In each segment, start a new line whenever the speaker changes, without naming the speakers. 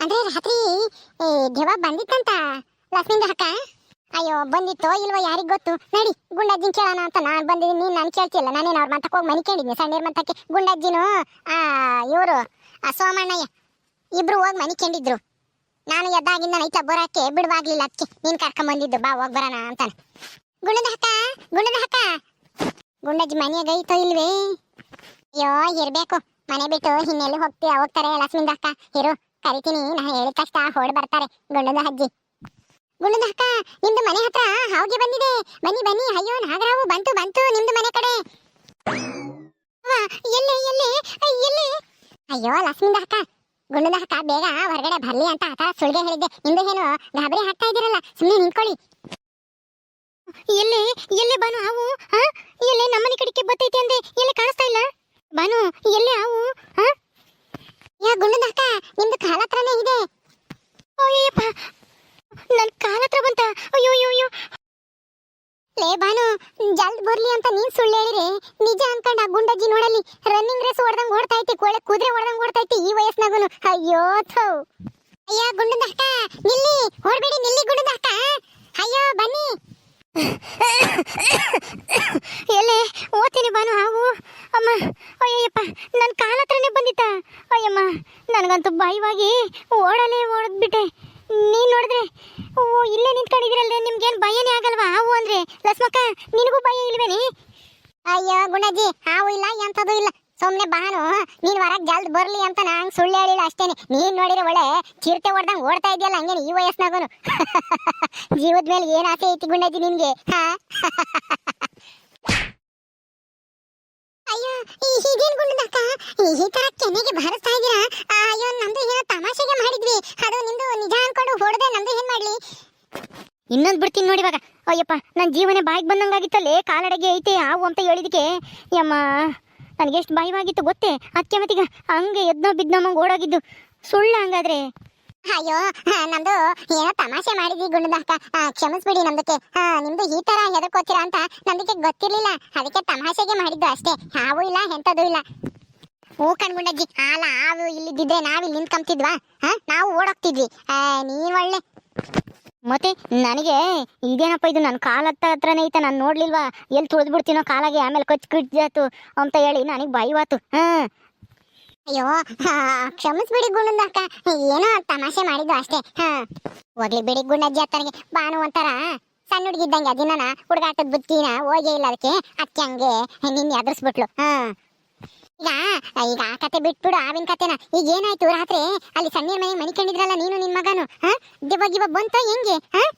ಅಂದ್ರೆ ರಾತ್ರಿ ದೆವ್ವ ಬಂದಿತ್ತಂತ? ಲಕ್ಷ್ಮೀಂದ್ರ ಅಕ್ಕ? ಅಯ್ಯೋ, ಬಂದಿತ್ತೋ ಇಲ್ವೋ ಯಾರಿಗ್ ಗೊತ್ತು? ನಡಿ, ಗುಂಡಜ್ಜಿನ ಕೇಳೋಣ ಅಂತ ನಾನು ಬಂದಿದ್ದೀನಿ, ನೀನ್ ನನ್ ಕೇಳ್ತಿಲ್ಲ ನಾನೇನು ಅವ್ರ ಮಂತಕ್ಕೆ ಹೋಗಿ ಮನೆ ಕೇಳಿದ್ನಿ, ಸಣ್ಣ ಮಂತಕ್ಕೆ. ಗುಂಡಜ್ಜಿನು, ಆ, ಇವರು, ಆ ಸೋಮಣ್ಣಯ್ಯ, ಇಬ್ರು ಹೋಗಿ ಮನೆ ಕೇಳಿದ್ರು. ನಾನು ಎದ್ದಾಗಿಂದ ನೈತ ಬರೋಕ್ಕೆ ಬಿಡುವಾಗ್ಲಿಲ್ಲ ಅದಕ್ಕೆ ನೀನ್ ಕರ್ಕೊಂಡ್ ಬಂದಿದ್ದು, ಬಾ, ಹೋಗ್ ಬರೋಣ ಅಂತಾನೆ. ಗುಂಡದ ಹಕ್ಕ ಗುಂಡದ ಹಕ್ಕ ಗುಂಡಜ್ಜಿ ಮನೆಯಾಗ ಐತೋ ಇಲ್ವೇ? ಅಯ್ಯೋ, ಇರ್ಬೇಕು. ಮನೆ ಬಿಟ್ಟು ಹಿನ್ನೆಲೆ ಹೋಗ್ತೀಯ? ಹೋಗ್ತಾರೆ ಲಕ್ಷ್ಮಿಂದ ಅಕ್ಕ, ಇರು. ಕರಿತೀನಿ, ನಾ ಹೇಳಿದ ತಕ್ಷಣ ಹೊಡ್ ಬರ್ತಾರೆ. ಗುಂಡದ ಅಜ್ಜಿ. ಗುಂಡದ ಅಕ್ಕ, ನಿಮ್ದು ಮನೆ ಹತ್ರ ಹಾವ್ಗೆ ಬಂದಿದೆ. ಬನ್ನಿ ಬನ್ನಿ. ಅಯ್ಯೋ, ನಾಗರಾವು, ಬಂತು ಬಂತು, ನಿಮ್ದು ಮನೆ ಕಡೆ. ಎಲ್ಲಿ ಎಲ್ಲಿ ಎಲ್ಲಿ? ಅಯ್ಯೋ, ಲಕ್ಷ್ಮಿಂದ ಅಕ್ಕ. ಗುಂಡದ ಅಕ್ಕ, ಬೇಗ ಹೊರಗಡೆ ಬರ್ಲಿ ಅಂತ ಆತ ಸುಳ್ಗೆ ಹೇಳಿದ್ದೆ. ನಿಮ್ದು ಏನು ಗಾಬರಿ ಹಾಕ್ತಾ ಇದ್ದೀರಲ್ಲ ಸುಮ್ಮನೆ ನಿಂತ್ಕೊಳ್ಳಿ. ಎಲ್ಲಿ ಎಲ್ಲಿ ಬಾನು ಹಾವು ಎಲ್ಲಿ ನಮ್ಮನೆ ಕಡೆಗೆ ಬತ್ತೈತೆ ಅಂದ್ರೆ ಎಲ್ಲಿ ಕಾಣಿಸ್ತಾ ಇಲ್ಲ? ಬಾನು, ಎಲ್ಲಿ ಹಾವು ಯಾ, ಗುಂಡದ ನಿಮ್ದು ಕಾಲ ಹತ್ರನೇ ಇದೆ. ಅಯ್ಯಪ್ಪ ನನ್ ಕಾಲ ಹತ್ರ ಬಂತ. ಅಯ್ಯೋ ಅಯ್ಯೋ ಅಯ್ಯೋ ಲೇ ಬಾನು ಜಲ್ದ್ ಬರ್ಲಿ ಅಂತ ನೀನ್ ಸುಳ್ಳು ಹೇಳಿರಿ ನಿಜ ಅನ್ಕೊಂಡ ಆ ಗುಂಡಜ್ಜಿ ನೋಡಲಿ ರನ್ನಿಂಗ್ ರೇಸ್ ಹೊಡೆದಂಗ್ ಓಡ್ತಾ ಐತಿ, ಕೋಳೆ ಕುದುರೆ ಹೊಡ್ದಂಗ್ ಓಡ್ತಾ ಐತಿ ಈ ವಯಸ್ಸಿನಾಗೂನು. ಅಯ್ಯೋ, ಥೋ. ಅಯ್ಯ ಗುಂಡದ ಅಕ್ಕ ನಿಲ್ಲಿ ಓಡ್ಬೇಡಿ ನಿಲ್ಲಿ ಗುಂಡದ ಅಕ್ಕ ಅಯ್ಯೋ, ಬನ್ನಿ. ಎಲೆ, ಓದ್ತೀನಿ ಬಾನು ಹಾವು ಅಮ್ಮ ಅಯ್ಯಪ್ಪ ನನ್ನ ಕಾಲ ಹತ್ರನೇ ಬಂದಿತ್ತ? ಅಯ್ಯಮ್ಮ, ನನಗಂತೂ ಭಯವಾಗಿ ಓಡಲೇ ಓಡದ್ಬಿಟ್ಟೆ ನೀನು ನೋಡಿದ್ರೆ, ಓ, ಇಲ್ಲೇ ನಿಂತ್ಕೊಂಡಿದ್ದೀರಲ್ರಿ ನಿಮ್ಗೇನು ಭಯನೇ ಆಗಲ್ವಾ? ಹಾವು ಅಂದರೆ, ಲಸ್ಮಕ್ಕ, ನಿನಗೂ ಭಯ ಇಲ್ವೇನಿ? ಅಯ್ಯೋ, ಗುಣಜಿ, ಹಾವು ಇಲ್ಲ ಎಂಥದ್ದು ಇಲ್ಲ. ಸುಮ್ಮನೆ ಬಾನು ನೀನ್ ಹೊರಗ್ ಜಲ್ದ್ ಬರ್ಲಿ ಅಂತ ನಂಗೆ ಸುಳ್ಳು ಹೇಳಿಲ್ಲ ಅಷ್ಟೇನೆ. ನೀನ್ ನೋಡಿದ್ರೆ ಒಳ್ಳೆ ಚಿರತೆ ಹೊಡ್ದಂಗ್ ಓಡ್ತಾ ಇದೆಯಲ್ಲ ಹಂಗೇನೆ ಈ ವಯಸ್ಸಿನಾಗನು. ಜೀವದ ಮೇಲೆ ಏನ್ ಆಸೆ ಐತಿ ಗುಂಡಜ್ಜಿ ನಿನ್ಗೆ? ಅಯ್ಯೋ ಈ ಹೀಗೇನ್ ಗುಂಡದಕ್ಕ ಈ ತರ ಕೆನೆಗೆ ಬಾರಿಸ್ತಾ ಇದೀರಾ ಆ, ಅಯ್ಯೋ ನಮ್ದು ಏನೋ ತಮಾಷೆಗೆ ಮಾಡಿದ್ವಿ. ಅದು ನಿಮ್ದು ನಿಜ ಅನ್ಕೊಂಡು ಹೊಡೆದೆ ನಮ್ದು ಏನ್ ಮಾಡ್ಲಿ? ಇನ್ನೊಂದು ಬಿಡ್ತೀನಿ ನೋಡಿ ಇವಾಗ. ಅಯ್ಯಪ್ಪ ನನ್ನ ಜೀವನ ಬಾಯಿಗೆ ಬಂದಂಗಾಗಿತ್ತಲ್ಲೇ ಕಾಲಡೆಗೆ ಐತೆ ಹಾವು ಅಂತ ಹೇಳಿದಕ್ಕೆ ಯಮ್ಮ. ನನಗೆ ಎಷ್ಟು ಭಯವಾಗಿತ್ತು ಗೊತ್ತೇ? ಅದಕ್ಕೆ ಮತ್ತೀಗ ಹಂಗೆ ಎದ್ನೋ ಬಿದ್ನೋ ಓಡೋಗಿದ್ದು. ಸುಳ್ಳು ಹಂಗಾದ್ರೆ? ಅಯ್ಯೋ ನಮ್ದು ಏನೋ ತಮಾಷೆ ಮಾಡಿದ್ವಿ ಗುಂಡದಕ್ಕ ಕ್ಷಮಿಸ್ಬಿಡಿ ನಮ್ದಕ್ಕೆ ನಿಮ್ದು ಈ ತರ ಹೆದರ್ಕೋತೀರಾ ಅಂತ ನಮ್ದಕ್ಕೆ ಗೊತ್ತಿರ್ಲಿಲ್ಲ. ಅದಕ್ಕೆ ತಮಾಷೆಗೆ ಮಾಡಿದ್ದು ಅಷ್ಟೇ. ಹಾವು ಇಲ್ಲ ಎಂಥದ್ದು ಇಲ್ಲ. ಓ ಕಣ್ಗುಂಡಜ್ಜಿ ಅಲ್ಲ ಹಾವು ಇಲ್ಲಿದ್ದಿದ್ರೆ ನಾವಿಲ್ಲಿ ನಿಂತ್ಕೊಂತಿದ್ವಾ ಹಾ, ನಾವು ಓಡೋಗ್ತಿದ್ವಿ. ನೀನ್ ಒಳ್ಳೆ. ಮತ್ತೆ ನನಗೆ ಇದೇನಪ್ಪ ಇದು ನನ್ನ ಕಾಲ ಹತ್ತ ಹತ್ರನೇ ಐತೆ, ನಾನು ನೋಡ್ಲಿಲ್ವಾ? ಎಲ್ಲಿ ತುಳಿದು ಬಿಡ್ತೀನೋ ಕಾಲಾಗೆ, ಆಮೇಲೆ ಕೊಚ್ಚು ಕಿಡ್ಜಾತು ಅಂತ ಹೇಳಿ ನನಗೆ ಭಯವಾತು ಹಾ. ಅಯ್ಯೋ ಕ್ಷಮಿಸ್ಬಿಡಿ ಅಕ್ಕ. ಏನೋ ತಮಾಷೆ ಮಾಡಿದ್ದು ಅಷ್ಟೇ. ಹಾಂ. ಹೋಗ್ಲಿ ಬಿಡಿ ಗುಣಜ್ಜಿ ಅತ್ತನಿಗೆ. ಬಾನು ಅಂತಾರ ಸಣ್ಣ ಹುಡುಗಿದ್ದಂಗೆ ಅದಿನ ಹುಡುಗಾಟದ ಬುತ್ತಿನ ಹೋಗೇ ಇಲ್ಲ ಅದಕ್ಕೆ ಅಕ್ಕಿ ಹಂಗೆ ನಿನ್ನೆ ಎದುರಿಸ್ಬಿಟ್ಲು. ಹಾ. ಈಗ ಈಗ ಆ ಕತೆ ಬಿಟ್ಬಿಡು, ಆವಿನ ಕತೆನ. ಈಗ ಏನಾಯ್ತು ರಾತ್ರಿ? ಅಲ್ಲಿ ಸಣ್ಣ ಮನೆ ಮನಿಕೊಂಡಿದ್ರಲ್ಲ ನೀನು ನಿನ್ ಮಗನು, ಹಾ? ದೆವ್ವ ಗಿವ್ವ ಬಂತ ಹೆಂಗೆ, ಹಾ?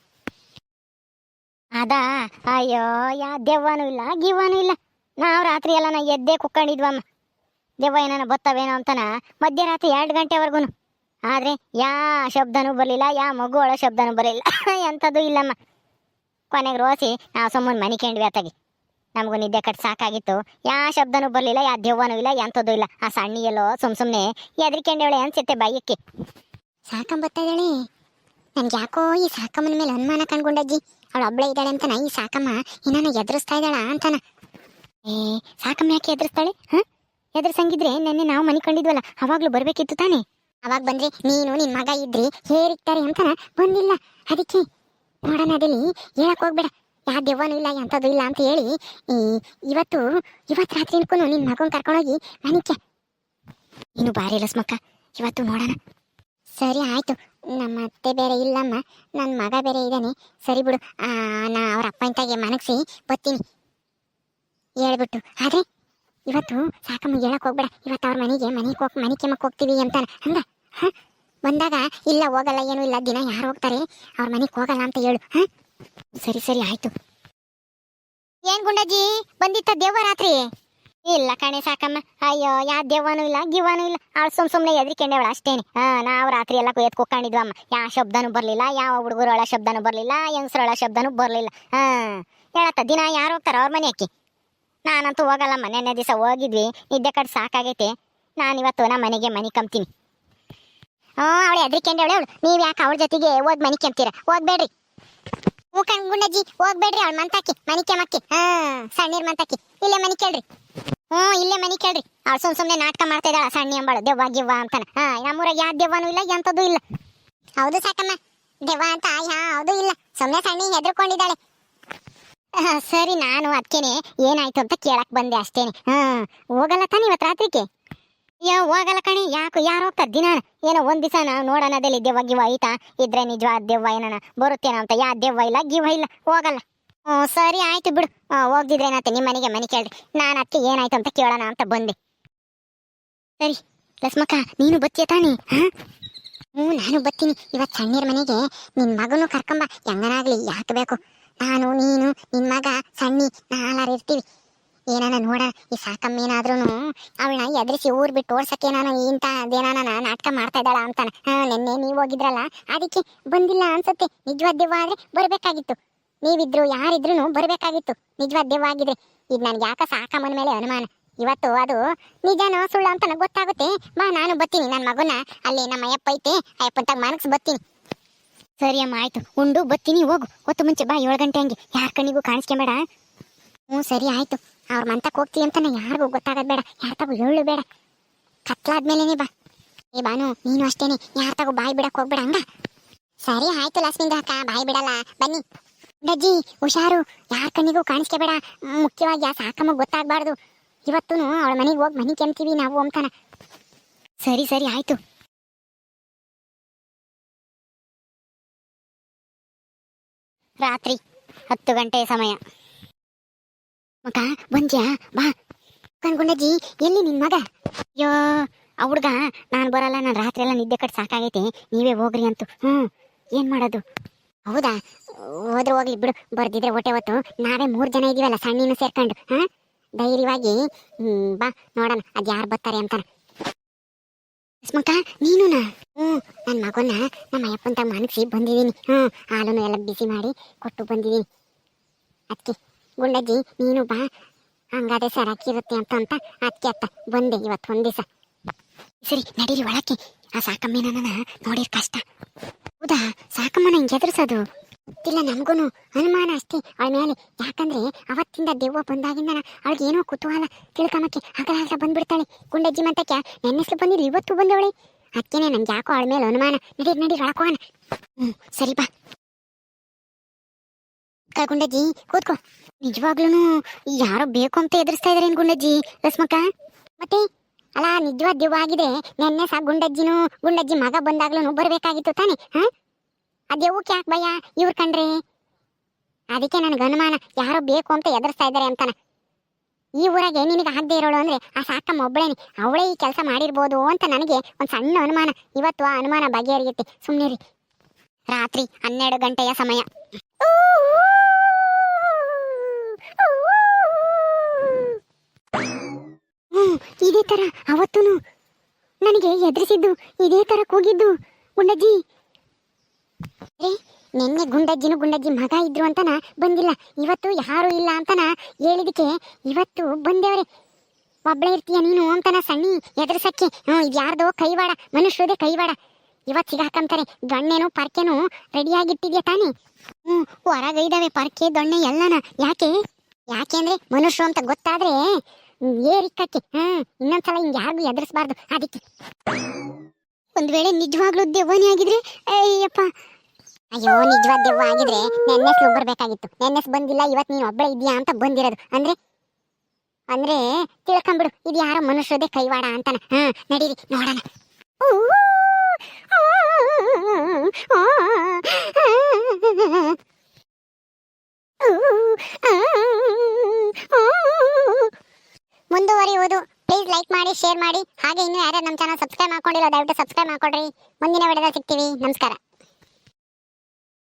ಅದಾ? ಅಯ್ಯೋ, ಯಾ, ದೆವ್ವನೂ ಇಲ್ಲ, ಗಿವ್ವನೂ ಇಲ್ಲ. ನಾವು ರಾತ್ರಿ ಎಲ್ಲ ನಾ ಎದ್ದೆ ಕುಕ್ಕೊಂಡಿದ್ವಮ್ಮ. ದೆವ್ವ ಏನಾನ ಬತ್ತವೇನೋ ಅಂತನ ಮಧ್ಯರಾತ್ರಿ ಎರಡು ಗಂಟೆವರೆಗೂ ಆದ್ರೆ, ಯಾ ಶಬ್ದನೂ ಬರಲಿಲ್ಲ, ಯಾ ಮಗು ಒಳ ಶಬ್ದನೂ ಬರಲಿಲ್ಲ. ಎಂಥದ್ದು ಇಲ್ಲಮ್ಮ. ಕೊನೆಗೆ ರೋಸಿ, ನಾವು ಸುಮ್ಮನೆ ಮನಿಕೊಂಡ್ವಿ ಆತಾಗಿ ನಮಗೂ ನಿದ್ದೆ ಕಟ್ ಸಾಕಾಗಿತ್ತು. ಯಾ ಶಬ್ದನೂ ಬರಲಿಲ್ಲ, ಯಾ ದೆವ್ವನೂ ಇಲ್ಲ, ಎಂಥದ್ದು ಇಲ್ಲ. ಆ ಸಣ್ಣ ಎಲ್ಲೋ ಸುಮ್ ಸುಮ್ಮನೆ ಎದ್ರಿಕೊಂಡವಳೆ ಅನ್ಸುತ್ತೆ ಬಾಯಕ್ಕೆ ಸಾಕಂಬತ್ತಾ ಇದ್ದಾಳೆ ನನ್ಗೆ ಯಾಕೋ ಈ ಸಾಕಮ್ಮನ ಮೇಲೆ ಅನುಮಾನ ಕಂಡ್ಕೊಂಡಜ್ಜಿ ಅವಳು ಒಬ್ಳೆ ಇದ್ದಾಳೆ ಅಂತ ಈ ಸಾಕಮ್ಮ ಇನ್ನೂ ಎದುರಿಸ್ತಾ ಇದ್ದಾಳ ಅಂತಾನ. ಏ, ಸಾಕಮ್ಮ ಯಾಕೆ ಎದುರಿಸ್ತಾಳೆ? ಹ? ಎದುರ್ಸಂಗಿದ್ರೆ ನೆನ್ನೆ ನಾವು ಮನೆ ಕಂಡಿದ್ವಲ್ಲ ಬರಬೇಕಿತ್ತು ತಾನೇ? ಅವಾಗ ಬಂದ್ರೆ ನೀನು ನಿನ್ ಮಗ ಇದ್ರಿ, ಹೇರಿಕ್ತಾರೆ ಅಂತನ? ಬಂದಿಲ್ಲ. ಅದಕ್ಕೆ ನೋಡೋಣ ಅದಲ್ಲಿ? ಹೇಳಕ್ ಹೋಗ್ಬೇಡ. ಯಾ ದೆವ್ವನೂ ಇಲ್ಲ, ಎಂಥದ್ದು ಇಲ್ಲ ಅಂತ ಹೇಳಿ ಇವತ್ತು ಇವತ್ತು ರಾತ್ರಿ ಅನ್ಕೊಂಡು ನಿನ್ನ ಮಗನ್ ಕರ್ಕೊಂಡೋಗಿ ಮನಿಕೆ ಇನ್ನು ಬಾರಿ ಲಸ್ಮಕ್ಕ ಇವತ್ತು ನೋಡೋಣ. ಸರಿ ಆಯ್ತು, ನಮ್ಮ ಅತ್ತೆ ಬೇರೆ ಇಲ್ಲಮ್ಮ ನನ್ನ ಮಗ ಬೇರೆ ಇದ್ದಾನೆ. ಸರಿ ಬಿಡು ನಾ ಅವ್ರ ಅಪ್ಪ ಇಂತಾಗೆ ಮನಗ್ಸಿ ಬತ್ತೀನಿ. ಹೇಳ್ಬಿಟ್ಟು, ಆದ್ರೆ ಇವತ್ತು ಸಾಕಮ್ಮ ಹೇಳಕ್ ಹೋಗ್ಬೇಡ. ಇವತ್ತು ಅವ್ರ ಮನೆಗೆ ಮನೆಗೆ ಹೋಗಿ, ಮನೆ ಕೆಮ್ಮಕ್ಕೆ ಹೋಗ್ತೀವಿ ಅಂತಾನೆ. ಹಂಗ? ಹಾಂ? ಬಂದಾಗ ಇಲ್ಲ, ಹೋಗಲ್ಲ, ಏನು ಇಲ್ಲ, ದಿನ ಯಾರು ಹೋಗ್ತಾರೆ? ಅವ್ರ ಮನೆಗೆ ಹೋಗಲ್ಲ ಅಂತ ಹೇಳು, ಹ? ಸರಿ ಸರಿ, ಆಯ್ತು. ಏನ್ ಗುಂಡಜ್ಜಿ? ಬಂದಿತ್ತ ದೇವ ರಾತ್ರಿ ಇಲ್ಲ ಕಣೆ, ಸಾಕಮ್ಮ. ಅಯ್ಯೋ, ಯಾ ದೇವನೂ ಇಲ್ಲ, ಗಿವನೂ ಇಲ್ಲ. ಅವಳು ಸುಮ್ ಸುಮ್ಮನೆ ಎದ್ರಿಕೊಂಡೇವಳ ಅಷ್ಟೇನೆ. ಹಾ, ನಾವು ರಾತ್ರಿ ಎಲ್ಲ ಎತ್ ಕುಕ್ಕೊಂಡಿದ್ವಮ್ಮ ಯಾವ ಶಬ್ದನೂ ಬರಲಿಲ್ಲ, ಯಾವ ಹುಡುಗರೊಳ ಶಬ್ದನೂ ಬರಲಿಲ್ಲ, ಹೆಂಗಸರೊಳ ಶಬ್ದನೂ ಬರಲಿಲ್ಲ. ಹಾ, ಹೇಳತ್ತ, ದಿನ ಯಾರು ಹೋಗ್ತಾರ ಅವ್ರ ಮನೆ ಅಕ್ಕಿ? ನಾನಂತೂ ಹೋಗಲ್ಲಮ್ಮ, ನೆನ್ನೆ ದಿವಸ ಹೋಗಿದ್ವಿ. ನಿದ್ದೆ ಕಟ್ ಸಾಕಾಗೈತೆ. ನಾನು ಇವತ್ತು ನಮ್ಮ ಮನೆಗೆ ಮನೆ ಕಂಬ್ತೀನಿ. ಹ್ಞೂ ಅವಳು ಎದ್ರಿಕೊಂಡವಳೆ ಅವಳು. ನೀವು ಯಾಕೆ ಅವ್ರ ಜೊತೆಗೆ ಹೋಗಿ ಮನೆ ಕೆಮ್ತೀರ? ಹೋಗ್ಬೇಡ್ರಿ ಹ್ಞೂ ಗುಂಡಜ್ಜಿ, ಹೋಗ್ಬೇಡ್ರಿ ಅವಳು ಮಂತಾಕಿ ಮನಿಕೆ ಮಕ್ಕಿ ಹಾ, ಸಣ್ಣೀರ್ ಮಂತಾಕಿ ಇಲ್ಲೇ ಮನಿ ಕೇಳ್ರಿ. ಹ್ಞೂ, ಇಲ್ಲೇ ಮನಿ ಕೇಳ್ರಿ. ಅವಳು ಸುಮ್ ಸುಮ್ಮನೆ ನಾಟಕ ಮಾಡ್ತಾ ಇದ್ದಾಳ, ಸಣ್ಣ ಎಂಬಳು ದೆವ್ವ, ಗಿವ್ವ ಅಂತಾನೆ. ಹಾ, ನಮ್ಮೂರಾಗ ಯಾವ ದೆವ್ವನೂ ಇಲ್ಲ, ಎಂಥದ್ದು ಇಲ್ಲ. ಹೌದು ಸಾಕಮ್ಮ. ದೆವ್ವ ಅಂತ ಯಾವುದು ಇಲ್ಲ. ಸುಮ್ಮನೆ ಸಣ್ಣ ಹೆದರ್ಕೊಂಡಿದ್ದಾಳೆ. ಸರಿ ನಾನು ಅದಕ್ಕೇನೆ ಏನಾಯ್ತು ಅಂತ ಕೇಳಕ್ ಬಂದೆ ಅಷ್ಟೇನೆ. ಹಾ ಹೋಗಲ್ಲ ತಾನೆ ಇವತ್ತು ರಾತ್ರಿಗೆ? ಅಯ್ಯೋ ಹೋಗಲ್ಲ ಕಣಿ. ಯಾಕೆ ಯಾರು ಹೋಗ್ತಾ ದಿನ ಏನೋ ಒಂದ್ ದಿವಸ ನಾವು ನೋಡೋಣ ಅದೇ ದೆವ್ವ ಗಿವ್ವ ಐತಾ? ಇದ್ರೆ ನಿಜವಾದ ದೆವ್ವ ಏನಣ ಬರುತ್ತೇನೋ ಅಂತ? ಯಾ ದೆವ್ವ ಇಲ್ಲ ಗಿವ ಇಲ್ಲ. ಹೋಗಲ್ಲ. ಹ್ಞೂ ಸರಿ ಆಯ್ತು ಬಿಡು. ಹೋಗಿದ್ರೆ ಏನಾಯ್ತು? ನಿಮ್ಮ ಮನೆಗೆ ಮನೆ ಕೇಳ್ರಿ. ನಾನು ಅದಕ್ಕೆ ಏನಾಯ್ತು ಅಂತ ಕೇಳೋಣ ಅಂತ ಬಂದೆ. ಸರಿ, ಲಸ್ಮಕ್ಕ, ನೀನು ಬತ್ತೀಯ ತಾನೇ? ಹ್ಮ್ ಹ್ಞೂ, ನಾನು ಬತ್ತೀನಿ. ಇವತ್ತು ಸಣ್ಣೀರ್ ಮನೆಗೆ ನಿನ್ ಮಗನು ಕರ್ಕೊಂಬ. ಹೆಂಗನಾಗ್ಲಿ, ಯಾಕೆ ಬೇಕು? ನಾನು, ನೀನು, ನಿನ್ ಮಗ, ಸಣ್ಣಿ, ನಾಲ್ವರು ಇರ್ತೀವಿ. ಏನಾನ ನೋಡ, ಈ ಸಾಕಮ್ಮ ಏನಾದ್ರೂ ಅವಳನ್ನ ಎದುರಿಸಿ ಊರ್ ಬಿಟ್ಟು ಓಡ್ಸಕ್ಕೆ ನಾನು ಇಂತ ಅದೇನಾನ ನಾಟಕ ಮಾಡ್ತಾ ಇದ್ದಾಳ ಅಂತಾನ. ಹಾ, ನಿನ್ನೆ ನೀವು ಹೋಗಿದ್ರಲ್ಲ, ಅದಕ್ಕೆ ಬಂದಿಲ್ಲ ಅನ್ಸುತ್ತೆ. ನಿಜವಾದ ದೆವ್ವ ಆದ್ರೆ ಬರ್ಬೇಕಾಗಿತ್ತು. ನೀವಿದ್ರು ಯಾರಿದ್ರು ಬರ್ಬೇಕಾಗಿತ್ತು. ನಿಜವಾದ ದೆವ್ವ ಆಗಿದ್ರೆ. ಇದು ನನ್ಗೆ ಯಾಕ ಸಾಕಮ್ಮನ ಮೇಲೆ ಅನುಮಾನ? ಇವತ್ತು ಅದು ನಿಜನೋ ಸುಳ್ಳು ಅಂತ ಗೊತ್ತಾಗುತ್ತೆ. ಬಾ, ನಾನು ಬರ್ತೀನಿ. ನನ್ನ ಮಗನ ಅಲ್ಲಿ ನಮ್ಮ ಅಯ್ಯಪ್ಪ ಐತೆ. ಅಯ್ಯಪ್ಪಂತಾಗ ಮನಕ್ಸ್ ಬರ್ತೀನಿ. ಸರಿ ಅಮ್ಮ, ಆಯ್ತು. ಉಂಡು, ಬರ್ತೀನಿ, ಹೋಗು. ಹೊತ್ತು ಮುಂಚೆ ಬಾ, ಏಳು ಗಂಟೆ ಹಂಗೆ. ಯಾರ ಕಣ್ಣಿಗೂ ಕಾಣಿಸ್ಕೊಂಬೇಡ ಹ್ಞೂ, ಸರಿ ಆಯ್ತು. ಅವ್ರ ಮಂತಕ್ಕೆ ಹೋಗ್ತೀವಿ ಅಂತ ಯಾರಿಗೂ ಗೊತ್ತಾಗೋದು ಬೇಡ. ಯಾರ ತಗೋ ಹೇಳು ಬೇಡ. ಕತ್ಲಾದ್ಮೇಲೆ ಬಾ. ಏ ಬಾನು, ನೀನು ಅಷ್ಟೇನೆ. ಯಾರ ತಗೋ ಬಾಯಿ ಬಿಡಕ್ಕೆ ಹೋಗ್ಬೇಡ ಹಂಗ? ಸರಿ ಆಯ್ತು ಲಕ್ಷ್ಮೀಂದ್ರ ಅಕ್ಕ. ಬಾಯಿ ಬಿಡಲ್ಲ. ಬನ್ನಿ. ಡಜ್ಜಿ ಹುಷಾರು. ಯಾರ ಕಣ್ಣಿಗೂ ಕಾಣಿಸ್ಕೋಬೇಡ ಮುಖ್ಯವಾಗಿ ಆ ಸಾಕಮ್ಮ ಗೊತ್ತಾಗಬಾರ್ದು. ಇವತ್ತು ಅವಳ ಮನೆಗೆ ಹೋಗಿ ಮನೆ ಕೆಮ್ತೀವಿ ನಾವು ಅಂತಾನ. ಸರಿ ಸರಿ ಆಯ್ತು. ರಾತ್ರಿ ಹತ್ತು ಗಂಟೆ ಸಮಯ. ಮಗ ಬಂದ್ಯಾ? ಬಾ. ಕಣ್ಗುಂಡಜ್ಜಿ ಎಲ್ಲಿ ನಿನ್ ಮಗ? ಅಯ್ಯೋ ಆ ಹುಡ್ಗ ನಾನು ಬರಲ್ಲ ನಾನು ರಾತ್ರಿ ಎಲ್ಲ ನಿದ್ದೆ ಕಟ್ ಸಾಕಾಗೈತಿ. ನೀವೇ ಹೋಗ್ರಿ ಅಂತು. ಹ್ಞೂ ಏನ್ ಮಾಡೋದು? ಹೌದಾ? ಹೋದ್ರೆ ಹೋಗ್ಲಿ ಬಿಡು ಬರ್ದಿದ್ರೆ ಹೊಟ್ಟೆ ಹೊತ್ತು. ನಾವೇ ಮೂರು ಜನ ಇದೀವಲ್ಲ ಸಣ್ಣಿನ ಸೇರ್ಕೊಂಡು ಹಾ? ಧೈರ್ಯವಾಗಿ ಹ್ಮ್, ಬಾ ನೋಡೋಣ ಅದ್ ಯಾರು ಬರ್ತಾರೆ ಅಸ್ಮಕ ಸ್ಮಕ ನೀನುನಾ? ಹ್ಞೂ ನನ್ನ ಮಗನ ನಮ್ಮ ಅಯ್ಯಪ್ಪಂತ ಮನಸ್ಸಿ ಬಂದಿದ್ದೀನಿ. ಹ್ಞೂ ಹಾಲನ್ನು ಎಲ್ಲ ಬಿಸಿ ಮಾಡಿ ಕೊಟ್ಟು ಬಂದಿದ್ದೀನಿ. ಅದಕ್ಕೆ ಗುಂಡಜ್ಜಿ, ನೀನು ಬಾ. ಹಂಗಾದ್ರೆ ಸರ್ ಅಕ್ಕಿರುತ್ತೆ ಅಂತ ಅಂತ ಅದಕ್ಕೆ ಅತ್ತ ಬಂದೆ ಇವತ್ತು ಒಂದು ಸರಿ, ನಡೀರಿ ಒಳಕ್ಕೆ. ಆ ಸಾಕಮ್ಮನ ನೋಡಿರ್ ಕಷ್ಟ. ಹೌದಾ? ಸಾಕಮ್ಮನ ಹಿಂಗೆ ಎದುರಿಸೋದು? ಗೊತ್ತಿಲ್ಲ ನಮಗೂ ಅನುಮಾನ ಅಷ್ಟೇ. ಅವಳ ಮೇಲೆ ಯಾಕಂದ್ರೆ ಅವತ್ತಿಂದ ದೆವ್ವ ಬಂದಾಗಿಂದ ಅವಳಿಗೆ ಏನೋ ಕುತೂಹಲ. ತಿಳ್ಕೊಂಬಕ್ಕೆ ಹಗಲ ಹಗಲ ಬಂದ್ಬಿಡ್ತಾಳೆ. ಗುಂಡಜ್ಜಿ ಮತ್ತಕ್ಕೆ ನೆನ್ನೆಸ್ಲು ಬಂದಿಲ್ಲ ಇವತ್ತು ಬಂದವಳೆ? ಅದಕ್ಕೇನೆ ನಂಗೆ ಯಾಕೋ ಅವಳ ಮೇಲೆ ಅನುಮಾನ. ನಡೀರಿ ನಡೀರಿ ಒಳಕೋಣ ಹ್ಞೂ ಸರಿ ಬಾ. ಗುಂಡಜ್ಜಿ ಕೂತ್ಕೋ. ನಿಜವಾಗ್ಲೂ ಯಾರೋ ಬೇಕು ಅಂತ ಎದುರಿಸ್ತಾ ಇದಾರೆ ಗುಂಡಜ್ಜಿ? ರಸ್ಮಕ್ಕ? ಮತ್ತೆ? ಅಲ್ಲ ನಿಜವಾದ ದೆವ್ವ ಆಗಿದೆ ನೆನ್ನೆ ಸಾ ಗುಂಡಜ್ಜಿನೂ, ಗುಂಡಜ್ಜಿ ಮಗ ಬಂದಾಗ್ಲೂ ಬರ್ಬೇಕಾಗಿತ್ತು ತಾನೆ, ಹಾ? ಆ ದೆವ್ವಕ್ಕೆ ಯಾಕೆ ಭಯ? ಇವ್ರು ಕಂಡ್ರೆ? ಅದಕ್ಕೆ ನನಗೆ ಅನುಮಾನ. ಯಾರೋ ಬೇಕು ಅಂತ ಎದುರಿಸ್ತಾ ಇದ್ದಾರೆ ಅಂತಾನ. ಈ ಊರಾಗೆ ನಿನಗೆ ಆಗದೆ ಇರೋಳು ಅಂದ್ರೆ ಆ ಸಾಕಮ್ಮ ಒಬ್ಬಳೇನೆ ಅವಳೇ ಈ ಕೆಲಸ ಮಾಡಿರ್ಬೋದು ಅಂತ ನನಗೆ ಒಂದು ಸಣ್ಣ ಅನುಮಾನ. ಇವತ್ತು ಆ ಅನುಮಾನ ಬಗೆಹರಿಯುತ್ತೆ. ಸುಮ್ಮನಿರಿ ರಾತ್ರಿ ಹನ್ನೆರಡು ಗಂಟೆಯ ಸಮಯ. ಇದೇ ತರ ಅವತ್ತೂ ನನಗೆ ಎದುರಿಸಿದ್ದು ಇದೇ ತರ ಕೂಗಿದ್ದು, ಗುಂಡಜ್ಜಿ. ನಿನ್ನೆ ಗುಂಡಜ್ಜಿನೂ ಗುಂಡಜ್ಜಿ ಮಗ ಇದ್ರು ಅಂತನ ಬಂದಿಲ್ಲ. ಇವತ್ತು ಯಾರು ಇಲ್ಲ ಅಂತನ ಹೇಳಿದಕ್ಕೆ ಇವತ್ತು ಬಂದೇವ್ರೆ. ಒಬ್ಬಳೇ ಇರ್ತೀಯ ನೀನು ಅಂತನ ಸಣ್ಣಿ ಎದುರಿಸಕ್ಕೆ. ಹ್ಞೂ, ಇದು ಯಾರ್ದೋ ಕೈವಾಡ, ಮನುಷ್ಯರದೇ ಕೈವಾಡ. ಇವತ್ತು ಸಿಗಾಕಂತಾರೆ ದೊಣ್ಣೆನು ಪರ್ಕೆನು ರೆಡಿಯಾಗಿಟ್ಟಿದ್ಯಾ ತಾನೇ? ಹ್ಞೂ ಹೊರಗೈದಾವೆ ಪರ್ಕೆ ದೊಣ್ಣೆ ಎಲ್ಲನ. ಯಾಕೆ? ಯಾಕೆ ಅಂದ್ರೆ ಮನುಷ್ಯರು ಅಂತ ಗೊತ್ತಾದ್ರೆ ಏರಿಕ್ಕಕ್ಕೆ ಹ್ಮ್, ಇನ್ನೊಂದ್ಸಲ ಹಿಂಗೆ ಯಾರಿಗೂ ಎದುರಿಸಬಾರ್ದು. ಅದಕ್ಕೆ. ಒಂದ್ ವೇಳೆ ನಿಜವಾಗ್ಲೂ ದೆವ್ವನೇ ಆಗಿದ್ರೆ ಅಯ್ಯಪ್ಪ ಅಯ್ಯೋ, ನಿಜವಾದ ದೆವ್ವ ಆಗಿದ್ರೆ ನೆನ್ನೆಸ್ ಬರ್ಬೇಕಾಗಿತ್ತು. ನೆನ್ನೆಸ್ ಬಂದಿಲ್ಲ ಇವತ್ತು ನೀನು ಒಬ್ಬಳೆ ಇದೆಯಾ ಅಂತ ಬಂದಿರೋದು. ಅಂದ್ರೆ ಅಂದ್ರೆ ತಿಳ್ಕೊಂಬಿಡು ಇದು ಯಾರೋ ಮನುಷ್ಯರದೇ ಕೈವಾಡ ಅಂತಾನ. ಹಾ ನಡೀರಿ, ನೋಡೋಣ. ಶೇರ್ ಮಾಡಿ. ಹಾಗೆ ಇನ್ನು ಯಾರ್ಯಾರು ನಮ್ಮ ಚಾನಲ್ ಸಬ್ಸ್ಕ್ರೈಬ್ ಮಾಡ್ಕೊಂಡಿಲ್ಲ ದಯವಿಟ್ಟು ಸಬ್ಸ್ಕ್ರೈಬ್ ಮಾಡ್ಕೊಡ್ರಿ. ಮುಂದಿನ ವಿಡಿಯೋದಲ್ಲಿ ಸಿಗ್ತೀವಿ. ನಮಸ್ಕಾರ.